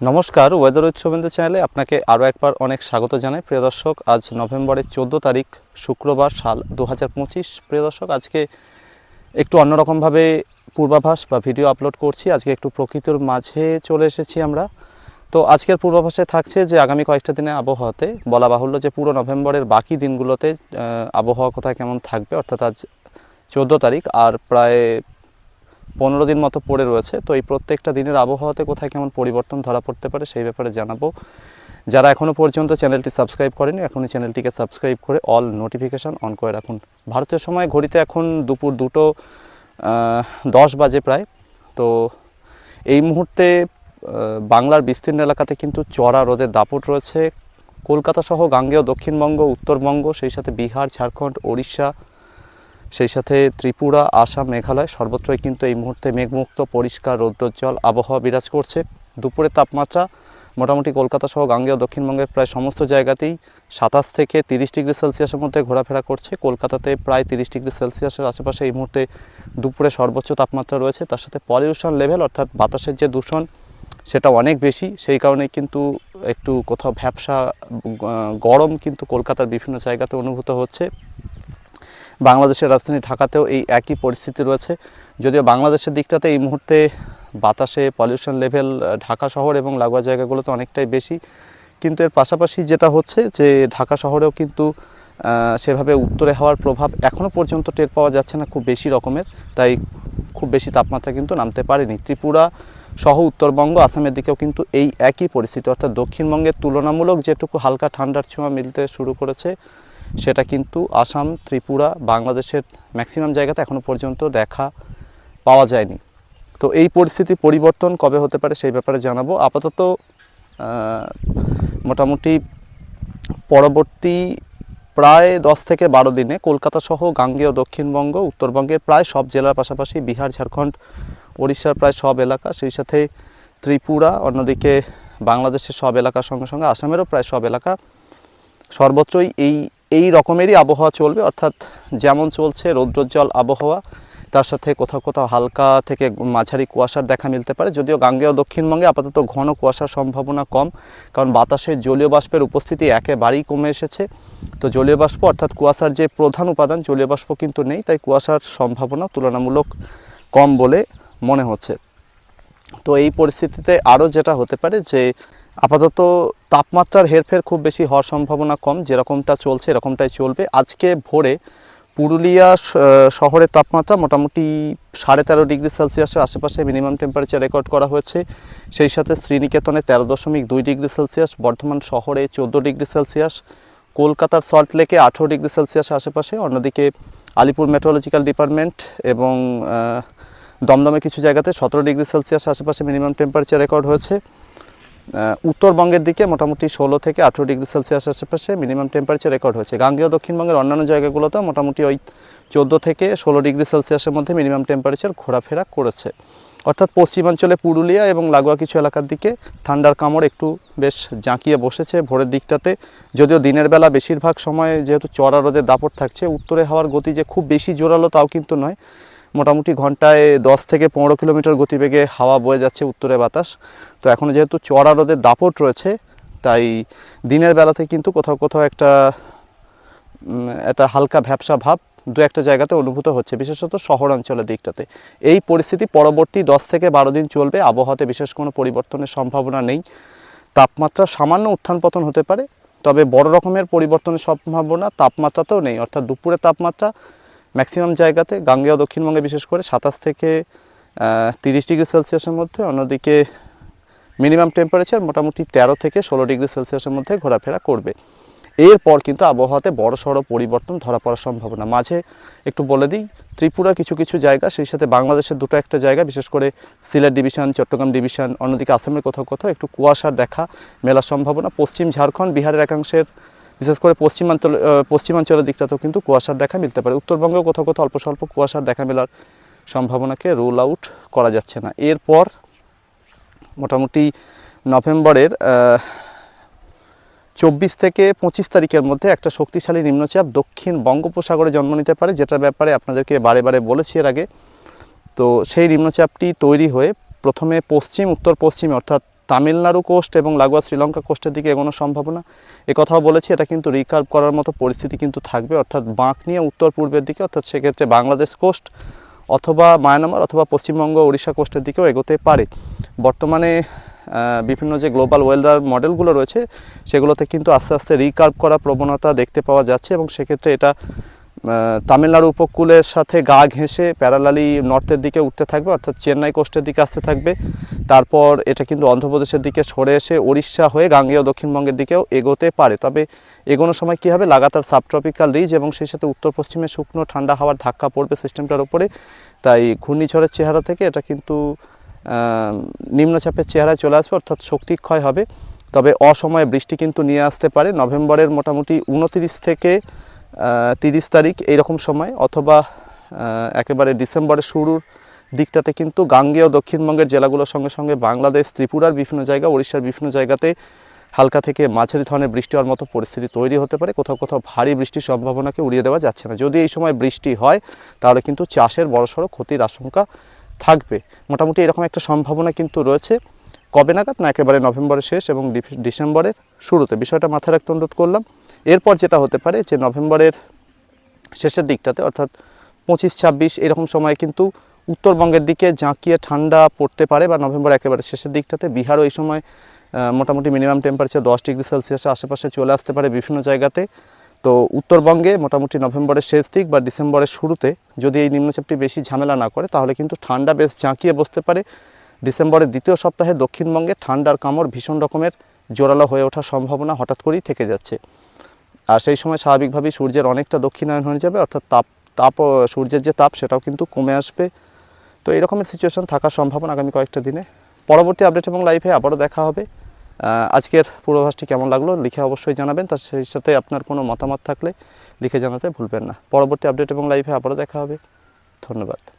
নমস্কার ওয়েদার শুভেন্দু চ্যানেলে আপনাকে আরও একবার অনেক স্বাগত জানাই। প্রিয় দর্শক, আজ নভেম্বরের চোদ্দ তারিখ, শুক্রবার সাল দু হাজার পঁচিশ। প্রিয় দর্শক, আজকে একটু অন্যরকমভাবে পূর্বাভাস বা ভিডিও আপলোড করছি। আজকে একটু প্রকৃতির মাঝে চলে এসেছি আমরা। তো আজকের পূর্বাভাসে থাকছে যে আগামী কয়েকটা দিনে আবহাওয়াতে বলা বাহুল্য যে পুরো নভেম্বরের বাকি দিনগুলোতে আবহাওয়া কোথায় কেমন থাকবে, অর্থাৎ আজ চোদ্দ তারিখ, আর প্রায় পনেরো দিন মতো পড়ে রয়েছে। তো এই প্রত্যেকটা দিনের আবহাওয়াতে কোথায় কেমন পরিবর্তন ধরা পড়তে পারে সেই ব্যাপারে জানাব। যারা এখনও পর্যন্ত চ্যানেলটি সাবস্ক্রাইব করেনি, এখনই চ্যানেলটিকে সাবস্ক্রাইব করে অল নোটিফিকেশান অন করে রাখুন। ভারতীয় সময় ঘড়িতে এখন দুপুর দুটো দশ বাজে প্রায়। তো এই মুহূর্তে বাংলার বিস্তীর্ণ এলাকাতে কিন্তু চড়া রোদের দাপট রয়েছে। কলকাতা সহ গাঙ্গেয় দক্ষিণবঙ্গ, উত্তরবঙ্গ, সেই সাথে বিহার, ঝাড়খণ্ড, ওড়িশা সেই সাথে ত্রিপুরা, আসাম, মেঘালয় সর্বত্রই কিন্তু এই মুহূর্তে মেঘমুক্ত, পরিষ্কার, রৌদ্রোজ্জ্বল আবহাওয়া বিরাজ করছে। দুপুরের তাপমাত্রা মোটামুটি কলকাতা সহ গাঙ্গেয় দক্ষিণবঙ্গের প্রায় সমস্ত জায়গাতেই সাতাশ থেকে তিরিশ ডিগ্রি সেলসিয়াসের মধ্যে ঘোরাফেরা করছে। কলকাতাতে প্রায় তিরিশ ডিগ্রি সেলসিয়াসের আশেপাশে এই মুহূর্তে দুপুরে সর্বোচ্চ তাপমাত্রা রয়েছে। তার সাথে পলিউশন লেভেল অর্থাৎ বাতাসের যে দূষণ, সেটা অনেক বেশি। সেই কারণে কিন্তু একটু কোথাও ভ্যাবসা গরম কিন্তু কলকাতার বিভিন্ন জায়গাতে অনুভূত হচ্ছে। বাংলাদেশের রাজধানী ঢাকাতেও এই একই পরিস্থিতি রয়েছে। যদিও বাংলাদেশের দিকটাতে এই মুহূর্তে বাতাসে পলিউশন লেভেল ঢাকা শহর এবং লাগোয়া জায়গাগুলোতে অনেকটাই বেশি। কিন্তু এর পাশাপাশি যেটা হচ্ছে যে ঢাকা শহরেও কিন্তু সেভাবে উত্তরে হওয়ার প্রভাব এখনও পর্যন্ত টের পাওয়া যাচ্ছে না, খুব বেশি রকমের। তাই খুব বেশি তাপমাত্রা কিন্তু নামতে পারেনি। ত্রিপুরা সহ উত্তরবঙ্গ, আসামের দিকেও কিন্তু এই একই পরিস্থিতি। অর্থাৎ দক্ষিণবঙ্গের তুলনামূলক যেটুকু হালকা ঠান্ডার ছোঁয়া মিলতে শুরু করেছে সেটা কিন্তু আসাম, ত্রিপুরা, বাংলাদেশের ম্যাক্সিমাম জায়গাতে এখনও পর্যন্ত দেখা পাওয়া যায়নি। তো এই পরিস্থিতি পরিবর্তন কবে হতে পারে সেই ব্যাপারে জানাব। আপাতত মোটামুটি পরবর্তী প্রায় দশ থেকে বারো দিনে কলকাতা সহ গাঙ্গেয় দক্ষিণবঙ্গ, উত্তরবঙ্গের প্রায় সব জেলার পাশাপাশি বিহার, ঝাড়খণ্ড, ওড়িশার প্রায় সব এলাকা, সেই সাথে ত্রিপুরা, অন্যদিকে বাংলাদেশের সব এলাকার সঙ্গে সঙ্গে আসামেরও প্রায় সব এলাকা সর্বত্রই এই এই রকমেরই আবহাওয়া চলবে, অর্থাৎ যেমন চলছে রৌদ্রোজ্জ্বল আবহাওয়া, তার সাথে কোথাও কোথাও হালকা থেকে মাঝারি কুয়াশার দেখা মিলতে পারে, যদিও গাঙ্গেয় দক্ষিণবঙ্গে আপাতত ঘন কুয়াশার সম্ভাবনা কম, কারণ বাতাসে জলীয় বাষ্পের উপস্থিতি একেবারেই কমে এসেছে। তো জলীয় বাষ্প, অর্থাৎ কুয়াশার যে প্রধান উপাদান, জলীয় বাষ্প কিন্তু নেই, তাই কুয়াশার সম্ভাবনা তুলনামূলক কম বলে মনে হচ্ছে। তো এই পরিস্থিতিতে আরও যেটা হতে পারে যে আপাতত তাপমাত্রার হেরফের খুব বেশি হওয়ার সম্ভাবনা কম, যেরকমটা চলছে এরকমটাই চলবে। আজকে ভোরে পুরুলিয়া শহরের তাপমাত্রা মোটামুটি সাড়ে তেরো ডিগ্রি সেলসিয়াসের আশেপাশে মিনিমাম টেম্পারেচার রেকর্ড করা হয়েছে। সেই সাথে শ্রীনিকেতনে তেরো দশমিক দুই ডিগ্রি সেলসিয়াস, বর্ধমান শহরে চোদ্দ ডিগ্রি সেলসিয়াস, কলকাতার সল্ট লেকে আঠেরো ডিগ্রি সেলসিয়াসের আশেপাশে, অন্যদিকে আলিপুর মেট্রোলজিক্যাল ডিপার্টমেন্ট এবং দমদমে কিছু জায়গাতে সতেরো ডিগ্রি সেলসিয়াস আশেপাশে মিনিমাম টেম্পারেচার রেকর্ড হয়েছে। উত্তরবঙ্গের দিকে মোটামুটি ষোলো থেকে আঠেরো ডিগ্রি সেলসিয়াস আশেপাশে মিনিমাম টেম্পারেচার রেকর্ড হয়েছে। গাঙ্গেয় দক্ষিণবঙ্গের অন্যান্য জায়গাগুলোতেও মোটামুটি ওই চোদ্দ থেকে ষোলো ডিগ্রি সেলসিয়াসের মধ্যে মিনিমাম টেম্পারেচার ঘোরাফেরা করেছে। অর্থাৎ পশ্চিমাঞ্চলে পুরুলিয়া এবং লাগোয়া কিছু এলাকার দিকে ঠান্ডার কামড় একটু বেশ জাঁকিয়ে বসেছে ভোরের দিকটাতে। যদিও দিনের বেলা বেশিরভাগ সময় যেহেতু চড়া রোদের দাপট থাকছে, উত্তরে হাওয়ার গতি যে খুব বেশি জোরালো তাও কিন্তু নয়। মোটামুটি ঘন্টায় দশ থেকে পনেরো কিলোমিটার গতিবেগে হাওয়া বয়ে যাচ্ছে উত্তরে বাতাস। তো এখন যেহেতু চড়া রোদের দাপট রয়েছে, তাই দিনের বেলাতে কিন্তু কোথাও কোথাও একটা একটা হালকা ভ্যাবসা ভাব দু একটা জায়গাতে অনুভূত হচ্ছে, বিশেষত শহর অঞ্চলের দিকটাতে। এই পরিস্থিতি পরবর্তী দশ থেকে বারো দিন চলবে, আবহাওয়াতে বিশেষ কোনো পরিবর্তনের সম্ভাবনা নেই। তাপমাত্রা সামান্য উত্থান পতন হতে পারে, তবে বড় রকমের পরিবর্তনের সম্ভাবনা তাপমাত্রাতেও নেই, অর্থাৎ দুপুরের তাপমাত্রা ম্যাক্সিমাম জায়গাতে, গাঙ্গেয় দক্ষিণবঙ্গে বিশেষ করে সাতাশ থেকে তিরিশ ডিগ্রি সেলসিয়াসের মধ্যে, অন্যদিকে মিনিমাম টেম্পারেচার মোটামুটি তেরো থেকে ষোলো ডিগ্রি সেলসিয়াসের মধ্যে ঘোরাফেরা করবে। এরপর কিন্তু আবহাওয়াতে বড় সড়ো পরিবর্তন ধরা পড়ার সম্ভাবনা। মাঝে একটু বলে দিই, ত্রিপুরা কিছু কিছু জায়গা, সেই সাথে বাংলাদেশের দুটো একটা জায়গা, বিশেষ করে সিলেট ডিভিশন, চট্টগ্রাম ডিভিশন, অন্যদিকে আসামের কোথাও কোথাও একটু কুয়াশার দেখা মেলার সম্ভাবনা। পশ্চিম ঝাড়খণ্ড, বিহারের একাংশের বিশেষ করে পশ্চিমাঞ্চল পশ্চিমাঞ্চলের দিকটাতেও কিন্তু কুয়াশার দেখা মিলতে পারে। উত্তরবঙ্গেও কোথাও কোথাও অল্প স্বল্প কুয়াশার দেখা মেলার সম্ভাবনাকে রোল আউট করা যাচ্ছে না। এরপর মোটামুটি নভেম্বরের চব্বিশ থেকে পঁচিশ তারিখের মধ্যে একটা শক্তিশালী নিম্নচাপ দক্ষিণ বঙ্গোপসাগরে জন্ম নিতে পারে, যেটার ব্যাপারে আপনাদেরকে বারে বারে বলেছি এর আগে। তো সেই নিম্নচাপটি তৈরি হয়ে প্রথমে পশ্চিম উত্তর পশ্চিমে অর্থাৎ তামিলনাড়ু কোস্ট এবং লাগোয়া শ্রীলঙ্কা কোস্টের দিকে এগোনো সম্ভাবনা এ কথাও বলেছি, এটা কিন্তু রিকার্ভ করার মতো পরিস্থিতি কিন্তু থাকবে। অর্থাৎ বাঁক নিয়ে উত্তর পূর্বের দিকে, অর্থাৎ সেক্ষেত্রে বাংলাদেশ কোস্ট অথবা মায়ানমার অথবা পশ্চিমবঙ্গ ওড়িশা কোস্টের দিকেও এগোতে পারে। বর্তমানে বিভিন্ন যে গ্লোবাল ওয়েদার মডেলগুলো রয়েছে, সেগুলোতে কিন্তু আস্তে আস্তে রিকার্ভ করা প্রবণতা দেখতে পাওয়া যাচ্ছে এবং সেক্ষেত্রে এটা তামিলনাড়ু উপকূলের সাথে গা ঘেঁষে প্যারালালি নর্থের দিকে উঠতে থাকবে, অর্থাৎ চেন্নাই কোস্টের দিকে আসতে থাকবে। তারপর এটা কিন্তু অন্ধ্রপ্রদেশের দিকে সরে এসে ওড়িশা হয়ে গাঙ্গেয় দক্ষিণবঙ্গের দিকেও এগোতে পারে। তবে এগোনোর সময় কী হবে? লাগাতার সাবট্রপিক্যাল রিজ এবং সেই সাথে উত্তর পশ্চিমে শুকনো ঠান্ডা হাওয়ার ধাক্কা পড়বে সিস্টেমটার উপরে। তাই ঘূর্ণিঝড়ের চেহারা থেকে এটা কিন্তু নিম্নচাপের চেহারায় চলে আসবে, অর্থাৎ শক্তি ক্ষয় হবে। তবে অসময়ে বৃষ্টি কিন্তু নিয়ে আসতে পারে। নভেম্বরের মোটামুটি উনতিরিশ থেকে তিরিশ তারিখ এইরকম সময় অথবা একেবারে ডিসেম্বরের শুরুর দিকটাতে কিন্তু গাঙ্গেয় দক্ষিণবঙ্গের জেলাগুলোর সঙ্গে সঙ্গে বাংলাদেশ, ত্রিপুরার বিভিন্ন জায়গা উড়িষ্যার বিভিন্ন জায়গাতে হালকা থেকে মাঝারি ধরনের বৃষ্টি হওয়ার মতো পরিস্থিতি তৈরি হতে পারে। কোথাও কোথাও ভারী বৃষ্টির সম্ভাবনাকে উড়িয়ে দেওয়া যাচ্ছে না। যদি এই সময় বৃষ্টি হয়, তাহলে কিন্তু চাষের বড়সড় ক্ষতির আশঙ্কা থাকবে। মোটামুটি এরকম একটা সম্ভাবনা কিন্তু রয়েছে। কবে নাগাদ না একেবারে নভেম্বরের শেষ এবং ডিসেম্বরের শুরুতে? বিষয়টা মাথায় রাখতে অনুরোধ করলাম। এরপর যেটা হতে পারে যে নভেম্বরের শেষের দিকটাতে, অর্থাৎ পঁচিশ, ছাব্বিশ, এরকম সময় কিন্তু উত্তরবঙ্গের দিকে জাঁকিয়ে ঠান্ডা পড়তে পারে বা নভেম্বর একেবারে শেষের দিকটাতে। বিহারও এই সময় মোটামুটি মিনিমাম টেম্পারেচার দশ ডিগ্রি সেলসিয়াসের আশেপাশে চলে আসতে পারে বিভিন্ন জায়গাতে। তো উত্তরবঙ্গে মোটামুটি নভেম্বরের শেষ দিক বা ডিসেম্বরের শুরুতে যদি এই নিম্নচাপটি বেশি ঝামেলা না করে, তাহলে কিন্তু ঠান্ডা বেশ জাঁকিয়ে বসতে পারে। ডিসেম্বরের দ্বিতীয় সপ্তাহে দক্ষিণবঙ্গে ঠান্ডার কামড় ভীষণ রকমের জোরালো হয়ে ওঠার সম্ভাবনা হঠাৎ করেই থেকে যাচ্ছে। আর সেই সময় স্বাভাবিকভাবেই সূর্যের অনেকটা দক্ষিণায়ন হয়ে যাবে, অর্থাৎ তাপ তাপ সূর্যের যে তাপ সেটাও কিন্তু কমে আসবে। তো এই রকমের সিচুয়েশন থাকার সম্ভাবনা আগামী কয়েকটা দিনে। পরবর্তী আপডেট এবং লাইভে আবারও দেখা হবে। আজকের পূর্বাভাসটি কেমন লাগল লিখে অবশ্যই জানাবেন। তার সেই সাথে আপনার কোনো মতামত থাকলে লিখে জানাতে ভুলবেন না। পরবর্তী আপডেট এবং লাইভে আবারও দেখা হবে। ধন্যবাদ।